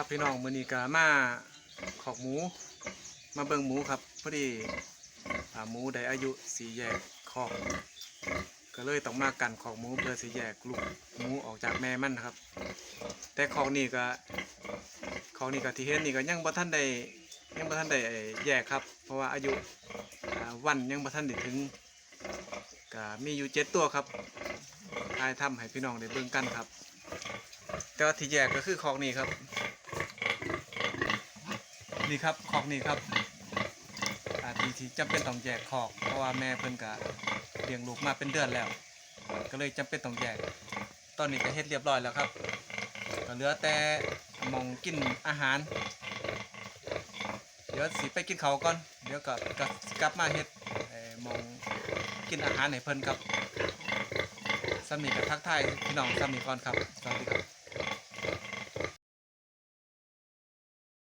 ครับพี่น้องมือนีก็มาขอกหมู มาเบิ่งหมูครับพอดีอ่าหมูได้อายุสีแยกคอกก็เลยต้องมากันขอกหมูเพื่อสีแยกลูกหมูออกจากแม่มันนะครับ แต่ขอกนี่ก็ขอกนี่ก็ที่เห็นนี่ก็ยังบ่ทันได้ยังบ่ทันได้แยกครับ เพราะว่าอายุวันยังบ่ทันได้ถึงก็มีอยู่เจ็ดตัวครับทายทำให้พี่น้องได้เบิ่งกันครับ แต่ว่าที่แยกก็คือคอกนี่ครับ นี่ครับคอกนี่ครับอาที่ที่จำเป็นต้องแยกคอก เพราะว่าแม่เพิ่นก็เลี้ยงลูกมาเป็นเดือนแล้ว ก็เลยจำเป็นต้องแยก ตอนนี้ก็เฮ็ดเรียบร้อยแล้วครับก็เหลือแต่มองกินอาหาร เดี๋ยวสิไปกินเขาก่อน เดี๋ยวก็กกลับมาเฮ็ดมองกินอาหารให้เพิ่นครับสำนีกับทักทายพี่น้องสำนีก่อนครับสวัสดีครับ